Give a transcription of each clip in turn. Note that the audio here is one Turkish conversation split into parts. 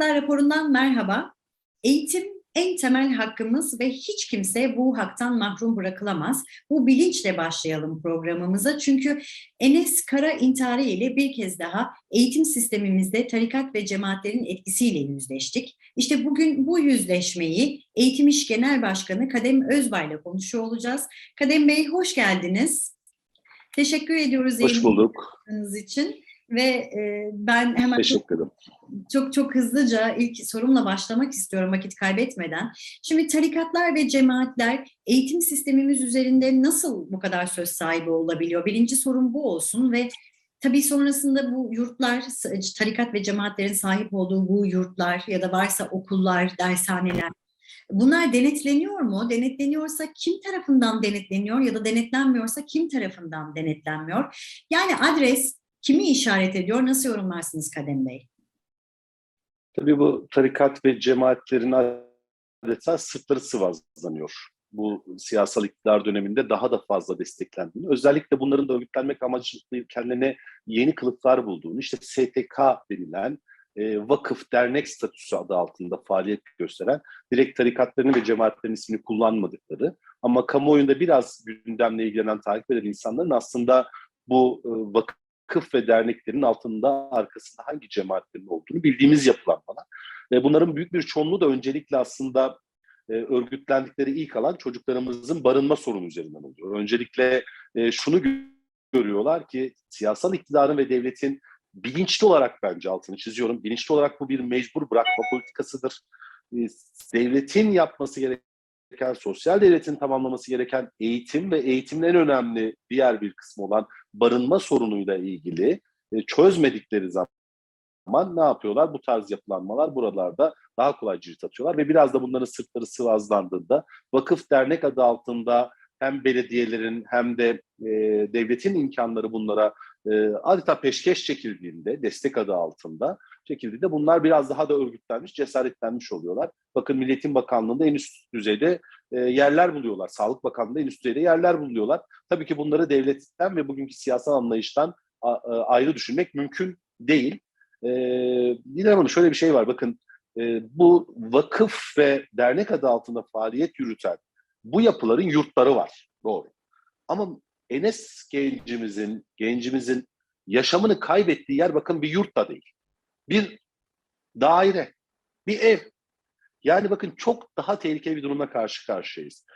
Haklar raporundan merhaba. Eğitim en temel hakkımız ve hiç kimse bu haktan mahrum bırakılamaz. Bu bilinçle başlayalım programımıza. Çünkü Enes Kara intiharı ile bir kez daha eğitim sistemimizde tarikat ve cemaatlerin etkisiyle yüzleştik. İşte bugün bu yüzleşmeyi Eğitim İş Genel Başkanı Kadem Özbay ile konuşuyor olacağız. Kadem Bey hoş geldiniz. Teşekkür ediyoruz Hoş bulduk. için ve e, ben hemen Teşekkür ederim. çok çok hızlıca ilk sorumla başlamak istiyorum vakit kaybetmeden. Şimdi tarikatlar ve cemaatler eğitim sistemimiz üzerinde nasıl bu kadar söz sahibi olabiliyor? Birinci sorum bu olsun ve tabii sonrasında bu yurtlar, tarikat ve cemaatlerin sahip olduğu bu yurtlar ya da varsa okullar, dershaneler bunlar denetleniyor mu? Denetleniyorsa kim tarafından denetleniyor ya da denetlenmiyorsa kim tarafından denetlenmiyor? Yani adres kimi işaret ediyor? Nasıl yorumlarsınız Kadem Bey? Tabii bu tarikat ve cemaatlerin adeta sırtları sıvazlanıyor. Bu siyasal iktidar döneminde daha da fazla desteklendiğini, özellikle bunların da örgütlenmek amacı kendilerine yeni kılıflar bulduğunu, işte STK denilen e, vakıf, dernek statüsü adı altında faaliyet gösteren direkt tarikatların ve cemaatlerin ismini kullanmadıkları ama kamuoyunda biraz gündemle ilgilenen takip eden insanların aslında bu e, vakıf ve derneklerin altında arkasında hangi cemaatlerin olduğunu bildiğimiz yapılanmalar. Ve bunların büyük bir çoğunluğu da öncelikle aslında e, örgütlendikleri ilk alan çocuklarımızın barınma sorunu üzerinden oluyor. Öncelikle e, şunu görüyorlar ki siyasal iktidarın ve devletin bilinçli olarak bence altını çiziyorum. Bilinçli olarak bu bir mecbur bırakma politikasıdır. E, devletin yapması gereken, sosyal devletin tamamlaması gereken eğitim ve eğitimin en önemli diğer bir kısmı olan barınma sorunuyla ilgili e, çözmedikleri zaman ne yapıyorlar? Bu tarz yapılanmalar buralarda daha kolay cirit atıyorlar ve biraz da bunların sırtları sıvazlandığında vakıf dernek adı altında hem belediyelerin hem de e, devletin imkanları bunlara e, adeta peşkeş çekildiğinde, destek adı altında çekildiğinde bunlar biraz daha da örgütlenmiş, cesaretlenmiş oluyorlar. Bakın Milliyetin Bakanlığı'nda en üst düzeyde e, yerler buluyorlar. Sağlık Bakanlığı'nda en üst düzeyde yerler buluyorlar. Tabii ki bunları devletten ve bugünkü siyasal anlayıştan a, a, ayrı düşünmek mümkün değil. E, Dilan Hanım şöyle bir şey var. Bakın e, bu vakıf ve dernek adı altında faaliyet yürüten bu yapıların yurtları var. Doğru. Ama Enes gencimizin, gencimizin yaşamını kaybettiği yer bakın bir yurt da değil. Bir daire, bir ev. Yani bakın çok daha tehlikeli bir durumla karşı karşıyayız.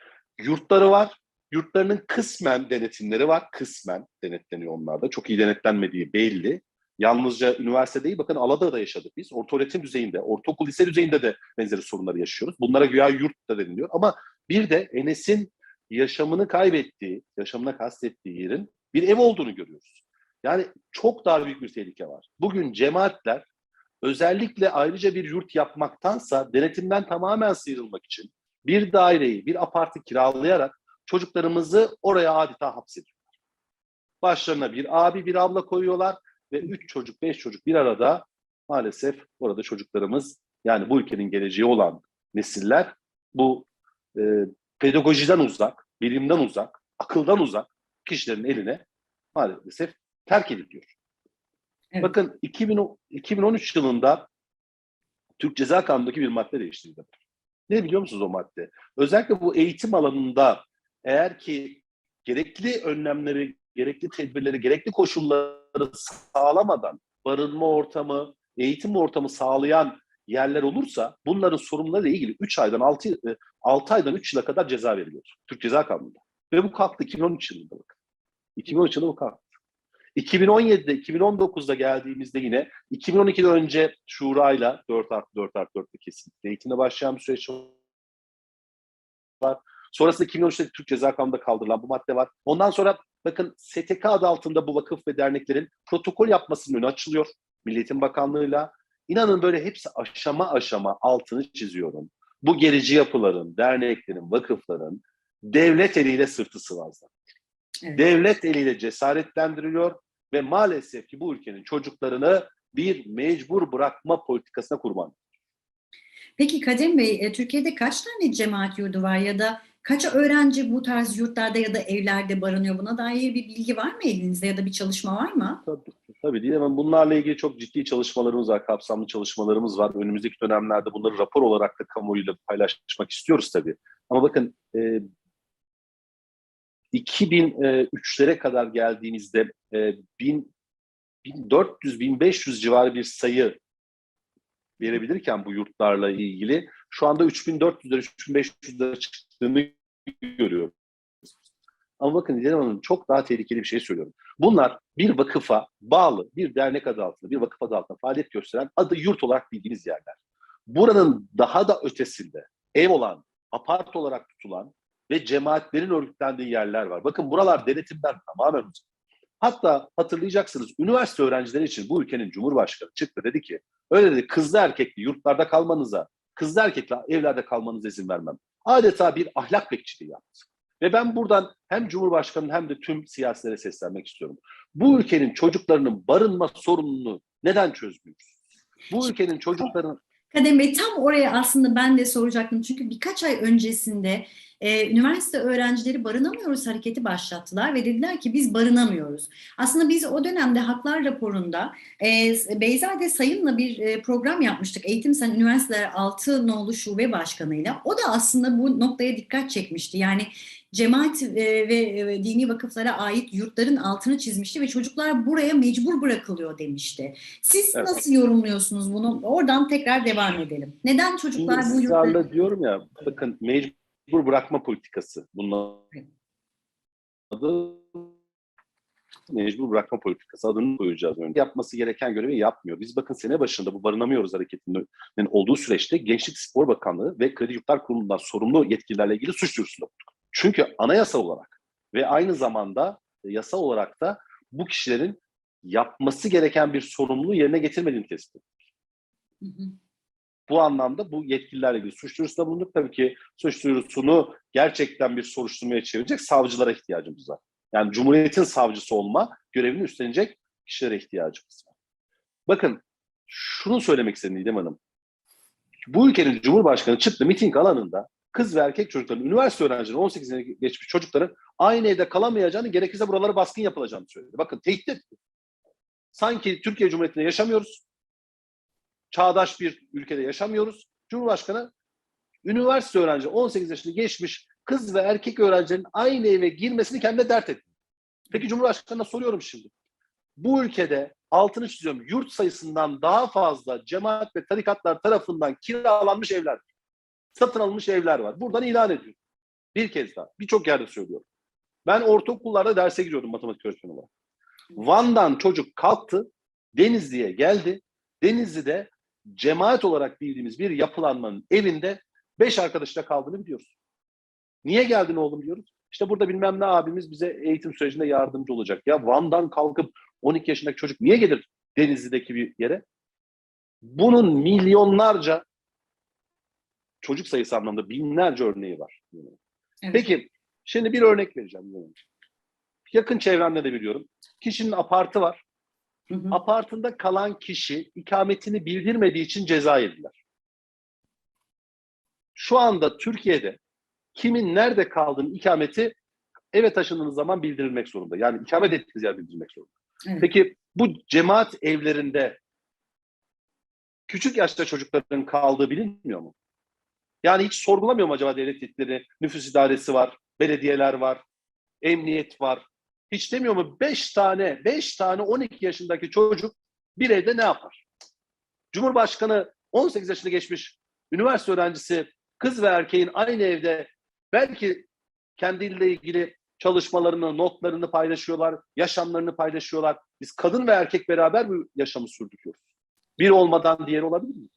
Yurtları var, yurtlarının kısmen denetimleri var. Kısmen denetleniyor onlarda. Çok iyi denetlenmediği belli. Yalnızca üniversite değil, bakın Aladağ'da yaşadık biz. Ortaöğretim düzeyinde, ortaokul lise düzeyinde de benzeri sorunları yaşıyoruz. Bunlara güya yurt da deniliyor. Ama bir de Enes'in yaşamını kaybettiği, yaşamına kastettiği yerin bir ev olduğunu görüyoruz. Yani çok daha büyük bir tehlike var. Bugün cemaatler özellikle ayrıca bir yurt yapmaktansa denetimden tamamen sıyrılmak için bir daireyi, bir apartı kiralayarak çocuklarımızı oraya adeta hapsediyorlar. Başlarına bir abi, bir abla koyuyorlar ve üç çocuk, beş çocuk bir arada maalesef orada çocuklarımız yani bu ülkenin geleceği olan nesiller bu e, pedagojiden uzak, bilimden uzak, akıldan uzak kişilerin eline maalesef terk ediliyor. Evet. Bakın 2000, 2013 yılında Türk Ceza Kanunu'ndaki bir madde değiştirildi. Ne biliyor musunuz o madde? Özellikle bu eğitim alanında eğer ki gerekli önlemleri, gerekli tedbirleri, gerekli koşulları sağlamadan barınma ortamı, eğitim ortamı sağlayan yerler olursa bunların sorumlularıyla ilgili 3 aydan 6, 6 aydan 3 yıla kadar ceza veriliyor. Türk Ceza Kanunu'nda. Ve bu kalktı 2013 yılında bakın. 2013 yılında bu kalktı. 2017'de, 2019'da geldiğimizde yine 2012'de önce Şura'yla 4 artı 4 artı 4'te kesinlikle eğitimde başlayan bir süreç var. Sonrasında 2013'te Türk Ceza Kanunu'nda kaldırılan bu madde var. Ondan sonra bakın STK adı altında bu vakıf ve derneklerin protokol yapmasının önü açılıyor. Milliyetin Bakanlığı'yla. İnanın böyle hepsi aşama aşama altını çiziyorum. Bu gerici yapıların, derneklerin, vakıfların devlet eliyle sırtı sıvazlanıyor. Evet. Devlet eliyle cesaretlendiriliyor ve maalesef ki bu ülkenin çocuklarını bir mecbur bırakma politikasına kurban. Peki Kadem Bey, Türkiye'de kaç tane cemaat yurdu var ya da Kaç öğrenci bu tarz yurtlarda ya da evlerde barınıyor? Buna dair bir bilgi var mı elinizde ya da bir çalışma var mı? Tabii, tabii değil ama bunlarla ilgili çok ciddi çalışmalarımız var, kapsamlı çalışmalarımız var. Önümüzdeki dönemlerde bunları rapor olarak da kamuoyuyla paylaşmak istiyoruz tabii. Ama bakın e, 2003'lere kadar geldiğimizde e, 1400-1500 civarı bir sayı verebilirken bu yurtlarla ilgili şu anda 3400'lere 3500'lere çıktığını görüyoruz. Ama bakın İlhan Hanım çok daha tehlikeli bir şey söylüyorum. Bunlar bir vakıfa bağlı, bir dernek adı altında, bir vakıf adı altında faaliyet gösteren adı yurt olarak bildiğiniz yerler. Buranın daha da ötesinde ev olan, apart olarak tutulan ve cemaatlerin örgütlendiği yerler var. Bakın buralar denetimden tamamen uzak. Hatta hatırlayacaksınız üniversite öğrencileri için bu ülkenin Cumhurbaşkanı çıktı dedi ki öyle dedi kızlı erkekli yurtlarda kalmanıza, kızlı erkekli evlerde kalmanıza izin vermem. Adeta bir ahlak bekçiliği yaptı. Ve ben buradan hem Cumhurbaşkanı hem de tüm siyasilere seslenmek istiyorum. Bu ülkenin çocuklarının barınma sorununu neden çözmüyoruz? Bu ülkenin çocuklarının Kadem Bey tam oraya aslında ben de soracaktım. Çünkü birkaç ay öncesinde e, üniversite öğrencileri barınamıyoruz hareketi başlattılar ve dediler ki biz barınamıyoruz. Aslında biz o dönemde haklar raporunda e, Beyzade Sayın'la bir e, program yapmıştık. Eğitim Sen Üniversiteler 6 nolu şube başkanıyla. O da aslında bu noktaya dikkat çekmişti. Yani cemaat e, ve e, dini vakıflara ait yurtların altını çizmişti ve çocuklar buraya mecbur bırakılıyor demişti. Siz Evet. nasıl yorumluyorsunuz bunu? Oradan tekrar devam edelim. Neden çocuklar bu yurtları... diyorum ya bakın mecbur bırakma politikası. Bunun adı mecbur bırakma politikası adını koyacağız önce. Yapması gereken görevi yapmıyor. Biz bakın sene başında bu barınamıyoruz hareketinin olduğu süreçte Gençlik Spor Bakanlığı ve Kredi Yurtlar Kurulu'ndan sorumlu yetkililerle ilgili suç duyurusunda bulunduk. Çünkü anayasa olarak ve aynı zamanda yasa olarak da bu kişilerin yapması gereken bir sorumluluğu yerine getirmediğini tespit ettik. Hı hı. Bu anlamda bu yetkililerle ilgili suç duyurusunda bulunduk. Tabii ki suç duyurusunu gerçekten bir soruşturmaya çevirecek savcılara ihtiyacımız var. Yani Cumhuriyet'in savcısı olma görevini üstlenecek kişilere ihtiyacımız var. Bakın şunu söylemek istedim İdem Hanım. Bu ülkenin Cumhurbaşkanı çıktı miting alanında kız ve erkek çocukların, üniversite öğrencileri, 18 sene geçmiş çocukların aynı evde kalamayacağını, gerekirse buralara baskın yapılacağını söyledi. Bakın tehdit etti. Sanki Türkiye Cumhuriyeti'nde yaşamıyoruz. Çağdaş bir ülkede yaşamıyoruz. Cumhurbaşkanı üniversite öğrenci 18 yaşını geçmiş kız ve erkek öğrencilerin aynı eve girmesini kendine dert etti. Peki Cumhurbaşkanı'na soruyorum şimdi. Bu ülkede altını çiziyorum yurt sayısından daha fazla cemaat ve tarikatlar tarafından kiralanmış evler var. Satın alınmış evler var. Buradan ilan ediyorum. Bir kez daha. Birçok yerde söylüyorum. Ben ortaokullarda derse giriyordum matematik öğretmeni olarak. Van'dan çocuk kalktı, Denizli'ye geldi. Denizli'de cemaat olarak bildiğimiz bir yapılanmanın evinde beş arkadaşla kaldığını biliyoruz. Niye geldin oğlum diyoruz. İşte burada bilmem ne abimiz bize eğitim sürecinde yardımcı olacak. Ya Van'dan kalkıp 12 yaşındaki çocuk niye gelir Denizli'deki bir yere? Bunun milyonlarca çocuk sayısı anlamda binlerce örneği var. Evet. Peki şimdi bir örnek vereceğim. Yakın çevremde de biliyorum. Kişinin apartı var. Hı hı. Apartında kalan kişi ikametini bildirmediği için ceza yediler. Şu anda Türkiye'de kimin nerede kaldığının ikameti eve taşındığınız zaman bildirilmek zorunda. Yani ikamet ettiğiniz yer bildirilmek zorunda. Evet. Peki bu cemaat evlerinde küçük yaşta çocukların kaldığı bilinmiyor mu? Yani hiç sorgulamıyor mu acaba devlet yetkilileri? Nüfus idaresi var, belediyeler var, emniyet var. Hiç demiyor mu 5 tane, 5 tane 12 yaşındaki çocuk bir evde ne yapar? Cumhurbaşkanı 18 yaşını geçmiş üniversite öğrencisi kız ve erkeğin aynı evde belki kendiyle ilgili çalışmalarını, notlarını paylaşıyorlar, yaşamlarını paylaşıyorlar. Biz kadın ve erkek beraber bu yaşamı sürdürüyoruz. Bir olmadan diğeri olabilir mi?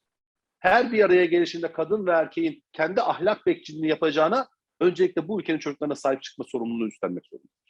Her bir araya gelişinde kadın ve erkeğin kendi ahlak bekçiliğini yapacağına öncelikle bu ülkenin çocuklarına sahip çıkma sorumluluğunu üstlenmek zorundadır.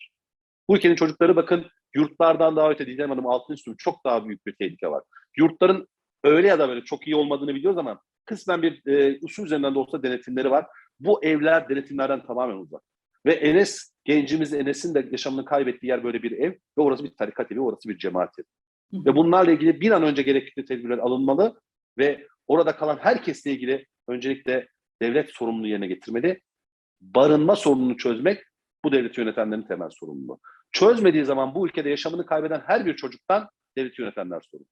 Bu ülkenin çocukları bakın yurtlardan daha öte Hanım altın üstü çok daha büyük bir tehlike var. Yurtların öyle ya da böyle çok iyi olmadığını biliyoruz ama kısmen bir e, usul üzerinden de olsa denetimleri var. Bu evler denetimlerden tamamen uzak. Ve Enes, gencimiz Enes'in de yaşamını kaybettiği yer böyle bir ev ve orası bir tarikat evi, orası bir cemaat evi. Hı. Ve bunlarla ilgili bir an önce gerekli tedbirler alınmalı ve orada kalan herkesle ilgili öncelikle devlet sorumluluğu yerine getirmeli. barınma sorununu çözmek bu devleti yönetenlerin temel sorumluluğu. Çözmediği zaman bu ülkede yaşamını kaybeden her bir çocuktan devleti yönetenler sorumlu.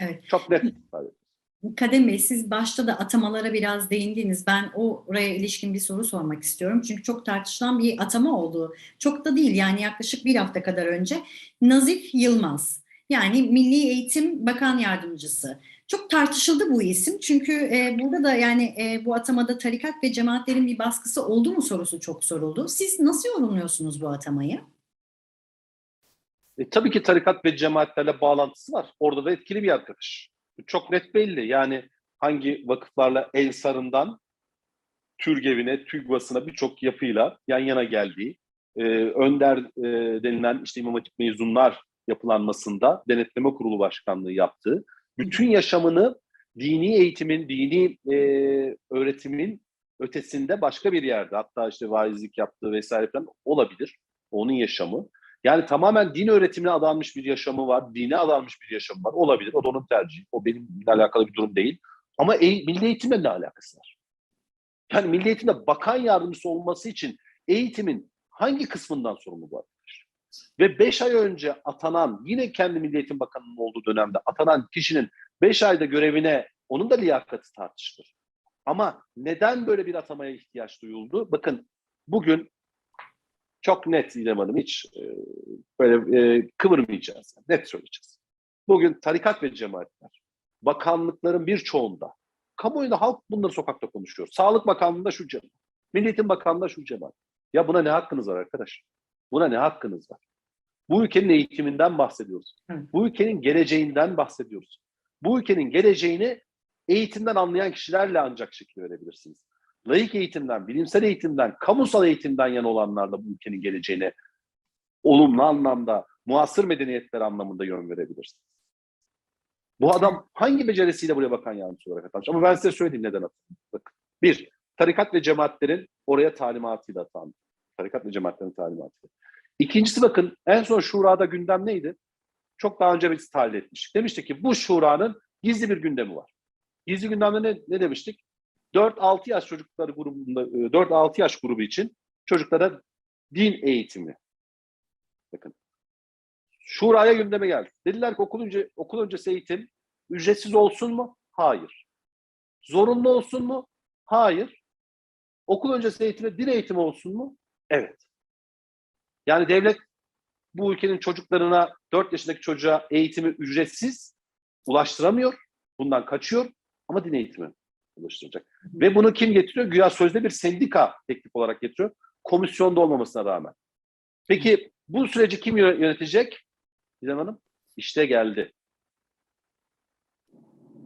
Evet. Çok net ifade ediyorum. Kadem Bey siz başta da atamalara biraz değindiniz. Ben oraya ilişkin bir soru sormak istiyorum. Çünkü çok tartışılan bir atama oldu. Çok da değil yani yaklaşık bir hafta kadar önce. Nazif Yılmaz yani Milli Eğitim Bakan Yardımcısı. Çok tartışıldı bu isim. Çünkü e, burada da yani e, bu atamada tarikat ve cemaatlerin bir baskısı oldu mu sorusu çok soruldu. Siz nasıl yorumluyorsunuz bu atamayı? E, tabii ki tarikat ve cemaatlerle bağlantısı var. Orada da etkili bir arkadaş. Çok net belli. Yani hangi vakıflarla Ensar'ından Türgev'ine, TÜGVA'sına birçok yapıyla yan yana geldiği, e, Önder e, denilen işte İmam Hatip mezunlar yapılanmasında denetleme kurulu başkanlığı yaptığı, bütün yaşamını dini eğitimin, dini e, öğretimin ötesinde başka bir yerde, hatta işte vaizlik yaptığı vesaire falan olabilir. Onun yaşamı. Yani tamamen din öğretimine adanmış bir yaşamı var, dine adanmış bir yaşamı var. Olabilir, o da onun tercihi. O benimle alakalı bir durum değil. Ama e, milli eğitimle ne alakası var? Yani milli eğitimde bakan yardımcısı olması için eğitimin hangi kısmından sorumlu bu? Ve 5 ay önce atanan, yine kendi Milli Eğitim Bakanı'nın olduğu dönemde atanan kişinin 5 ayda görevine, onun da liyakati tartışılır. Ama neden böyle bir atamaya ihtiyaç duyuldu? Bakın bugün çok net İrem Hanım hiç e, böyle e, kıvırmayacağız. Yani, net söyleyeceğiz. Bugün tarikat ve cemaatler bakanlıkların birçoğunda kamuoyunda halk bunları sokakta konuşuyor. Sağlık Bakanlığı'nda şu cemaat. Milli Eğitim Bakanlığı'nda şu cemaat. Ya buna ne hakkınız var arkadaş? Buna ne hakkınız var? Bu ülkenin eğitiminden bahsediyoruz. Hı. Bu ülkenin geleceğinden bahsediyoruz. Bu ülkenin geleceğini eğitimden anlayan kişilerle ancak şekil verebilirsiniz. Laik eğitimden, bilimsel eğitimden, kamusal eğitimden yana olanlarla bu ülkenin geleceğine olumlu anlamda, muasır medeniyetler anlamında yön verebilirsiniz. Bu adam hangi becerisiyle buraya bakan yardımcısı olarak atanmış? Ama ben size söyleyeyim neden atanmış. Bir, tarikat ve cemaatlerin oraya talimatıyla atandı. Tarikat ve cemaatlerin talimatıyla. İkincisi bakın en son şurada gündem neydi? Çok daha önce biz tahlil etmiştik. Demiştik ki bu şuranın gizli bir gündemi var. Gizli gündemde ne, ne demiştik? 4-6 yaş çocukları grubunda, 4-6 yaş grubu için çocuklara din eğitimi. Bakın. Şuraya gündeme geldi. Dediler ki okul, önce, okul öncesi eğitim ücretsiz olsun mu? Hayır. Zorunlu olsun mu? Hayır. Okul öncesi eğitime din eğitimi olsun mu? Evet. Yani devlet bu ülkenin çocuklarına 4 yaşındaki çocuğa eğitimi ücretsiz ulaştıramıyor. Bundan kaçıyor ama din eğitimi ulaştıracak. Ve bunu kim getiriyor? Güya sözde bir sendika teklif olarak getiriyor. Komisyonda olmamasına rağmen. Peki bu süreci kim yönetecek? İrem Hanım işte geldi.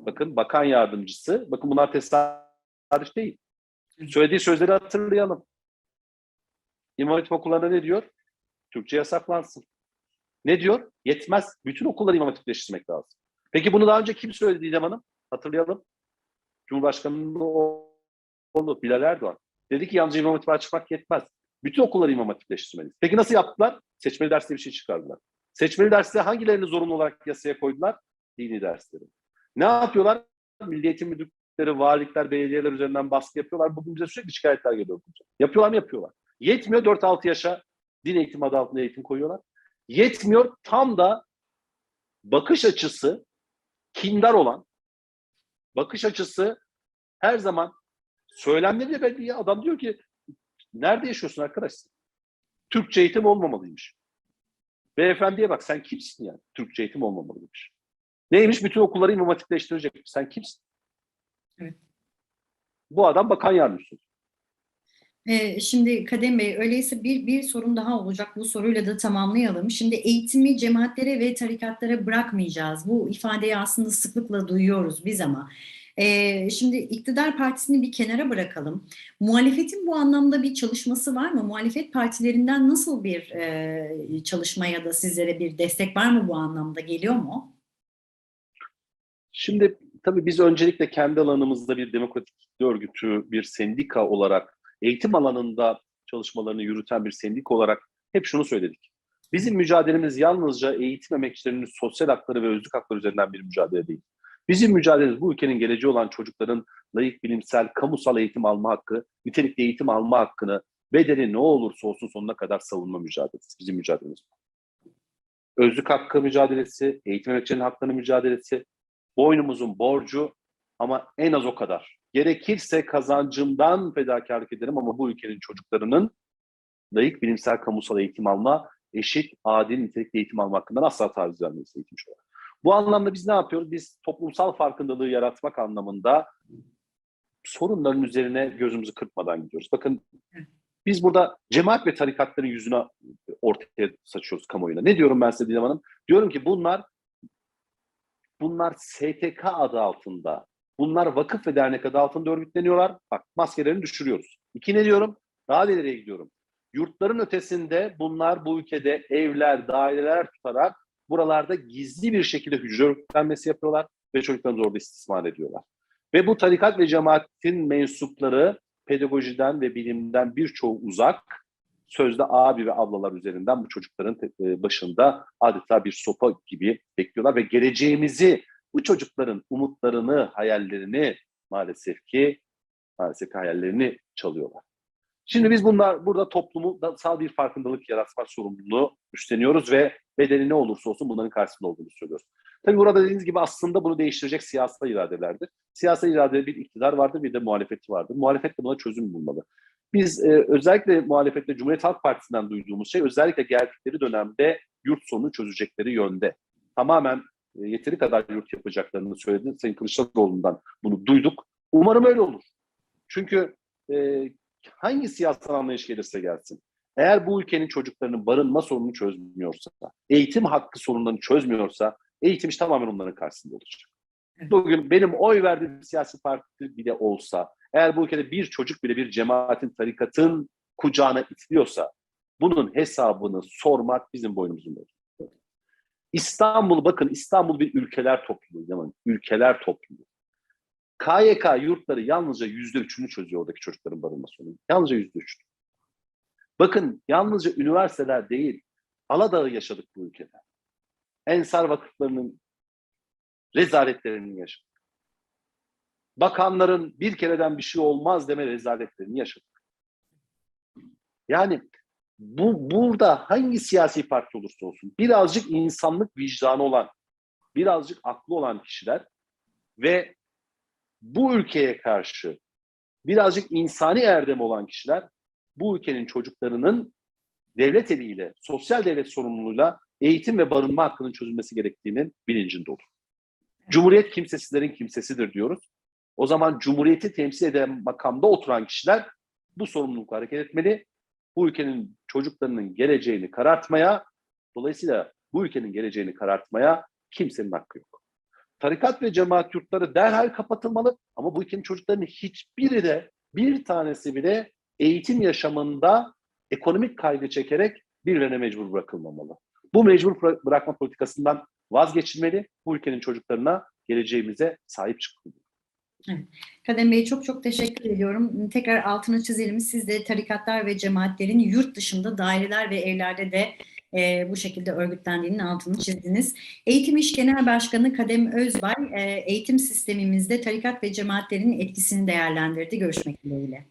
Bakın bakan yardımcısı. Bakın bunlar tesadüf değil. Söylediği sözleri hatırlayalım. İmam Hatip okullarında ne diyor? Türkçe yasaklansın. Ne diyor? Yetmez. Bütün okulları İmam Hatipleştirmek lazım. Peki bunu daha önce kim söyledi İrem Hanım? Hatırlayalım. Cumhurbaşkanı'nın oğlu Bilal Erdoğan. Dedi ki yalnızca İmam Hatip'e açmak yetmez. Bütün okulları İmam Hatipleştirmeliyiz. Peki nasıl yaptılar? Seçmeli derste bir şey çıkardılar. Seçmeli derste hangilerini zorunlu olarak yasaya koydular? Dini dersleri. Ne yapıyorlar? Milli Eğitim Müdürlükleri, valilikler, belediyeler üzerinden baskı yapıyorlar. Bugün bize sürekli şikayetler geliyor. Yapıyorlar mı? Yapıyorlar. Yetmiyor 4-6 yaşa din eğitimi adı altında eğitim koyuyorlar. Yetmiyor tam da bakış açısı kindar olan, bakış açısı her zaman söylemleri de belli. Adam diyor ki nerede yaşıyorsun arkadaşsın? Türkçe eğitim olmamalıymış. Beyefendiye bak sen kimsin yani? Türkçe eğitim olmamalıymış. Neymiş? Bütün okulları imam hatipleştirecek. Sen kimsin? Evet. Bu adam bakan yardımcısı. Şimdi Kadem Bey öyleyse bir, bir sorun daha olacak. Bu soruyla da tamamlayalım. Şimdi eğitimi cemaatlere ve tarikatlara bırakmayacağız. Bu ifadeyi aslında sıklıkla duyuyoruz biz ama. Şimdi iktidar partisini bir kenara bırakalım. Muhalefetin bu anlamda bir çalışması var mı? Muhalefet partilerinden nasıl bir çalışma ya da sizlere bir destek var mı bu anlamda? Geliyor mu? Şimdi tabii biz öncelikle kendi alanımızda bir demokratik örgütü, bir sendika olarak eğitim alanında çalışmalarını yürüten bir sendika olarak hep şunu söyledik. Bizim mücadelemiz yalnızca eğitim emekçilerinin sosyal hakları ve özlük hakları üzerinden bir mücadele değil. Bizim mücadelemiz bu ülkenin geleceği olan çocukların layık bilimsel, kamusal eğitim alma hakkı, nitelikli eğitim alma hakkını bedeli ne olursa olsun sonuna kadar savunma mücadelesi. Bizim mücadelemiz bu. Özlük hakkı mücadelesi, eğitim emekçilerinin haklarının mücadelesi, boynumuzun borcu ama en az o kadar. Gerekirse kazancımdan fedakarlık ederim ama bu ülkenin çocuklarının layık bilimsel kamusal eğitim alma, eşit, adil, nitelikli eğitim alma hakkından asla taviz vermeyiz eğitimci olarak. Bu anlamda biz ne yapıyoruz? Biz toplumsal farkındalığı yaratmak anlamında sorunların üzerine gözümüzü kırpmadan gidiyoruz. Bakın biz burada cemaat ve tarikatların yüzüne ortaya saçıyoruz kamuoyuna. Ne diyorum ben size Didem Hanım? Diyorum ki bunlar bunlar STK adı altında, bunlar vakıf ve dernek adı altında örgütleniyorlar. Bak maskelerini düşürüyoruz. İki ne diyorum? Daha da ileriye gidiyorum. Yurtların ötesinde bunlar bu ülkede evler, daireler tutarak buralarda gizli bir şekilde hücre örgütlenmesi yapıyorlar ve çocuklarımızı orada istismar ediyorlar. Ve bu tarikat ve cemaatin mensupları pedagojiden ve bilimden birçoğu uzak, sözde abi ve ablalar üzerinden bu çocukların e, başında adeta bir sopa gibi bekliyorlar ve geleceğimizi, bu çocukların umutlarını, hayallerini maalesef ki maalesef ki hayallerini çalıyorlar. Şimdi biz bunlar burada toplumsal bir farkındalık yaratma sorumluluğu üstleniyoruz ve bedeli ne olursa olsun bunların karşısında olduğunu söylüyoruz. Tabii burada dediğiniz gibi aslında bunu değiştirecek siyasal iradelerdir. Siyasal iradede bir iktidar vardır bir de muhalefeti vardır. Muhalefet de buna çözüm bulmalı. Biz e, özellikle muhalefette Cumhuriyet Halk Partisi'nden duyduğumuz şey özellikle geldikleri dönemde yurt sorunu çözecekleri yönde. Tamamen yeteri kadar yurt yapacaklarını söyledi. Sayın Kılıçdaroğlu'ndan bunu duyduk. Umarım öyle olur. Çünkü e, hangi siyasal anlayış gelirse gelsin, eğer bu ülkenin çocuklarının barınma sorununu çözmüyorsa, eğitim hakkı sorunlarını çözmüyorsa, eğitim iş tamamen onların karşısında olacak. Bugün benim oy verdiğim siyasi parti bile olsa, eğer bu ülkede bir çocuk bile bir cemaatin, tarikatın kucağına itiliyorsa, bunun hesabını sormak bizim boynumuzun borcu. İstanbul, bakın İstanbul bir ülkeler topluluğu, yani ülkeler topluluğu. KYK yurtları yalnızca yüzde üçünü çözüyor oradaki çocukların barınma sorunu. Yalnızca yüzde üç. Bakın yalnızca üniversiteler değil, Aladağ'ı yaşadık bu ülkede. Ensar vakıflarının rezaletlerini yaşadık. Bakanların bir kereden bir şey olmaz deme rezaletlerini yaşadık. Yani bu burada hangi siyasi parti olursa olsun birazcık insanlık vicdanı olan, birazcık aklı olan kişiler ve bu ülkeye karşı birazcık insani erdem olan kişiler bu ülkenin çocuklarının devlet eliyle, sosyal devlet sorumluluğuyla eğitim ve barınma hakkının çözülmesi gerektiğinin bilincinde olur. Cumhuriyet kimsesizlerin kimsesidir diyoruz. O zaman Cumhuriyeti temsil eden makamda oturan kişiler bu sorumlulukla hareket etmeli. Bu ülkenin çocuklarının geleceğini karartmaya, dolayısıyla bu ülkenin geleceğini karartmaya kimsenin hakkı yok. Tarikat ve cemaat yurtları derhal kapatılmalı ama bu ülkenin çocuklarının hiçbiri de bir tanesi bile eğitim yaşamında ekonomik kaygı çekerek birilerine mecbur bırakılmamalı. Bu mecbur bırakma politikasından vazgeçilmeli. Bu ülkenin çocuklarına, geleceğimize sahip çıkmalı. Evet. Kadem Bey çok çok teşekkür ediyorum. Tekrar altını çizelim. Siz de tarikatlar ve cemaatlerin yurt dışında daireler ve evlerde de e, bu şekilde örgütlendiğinin altını çizdiniz. Eğitim İş Genel Başkanı Kadem Özbay e, eğitim sistemimizde tarikat ve cemaatlerin etkisini değerlendirdi. Görüşmek dileğiyle.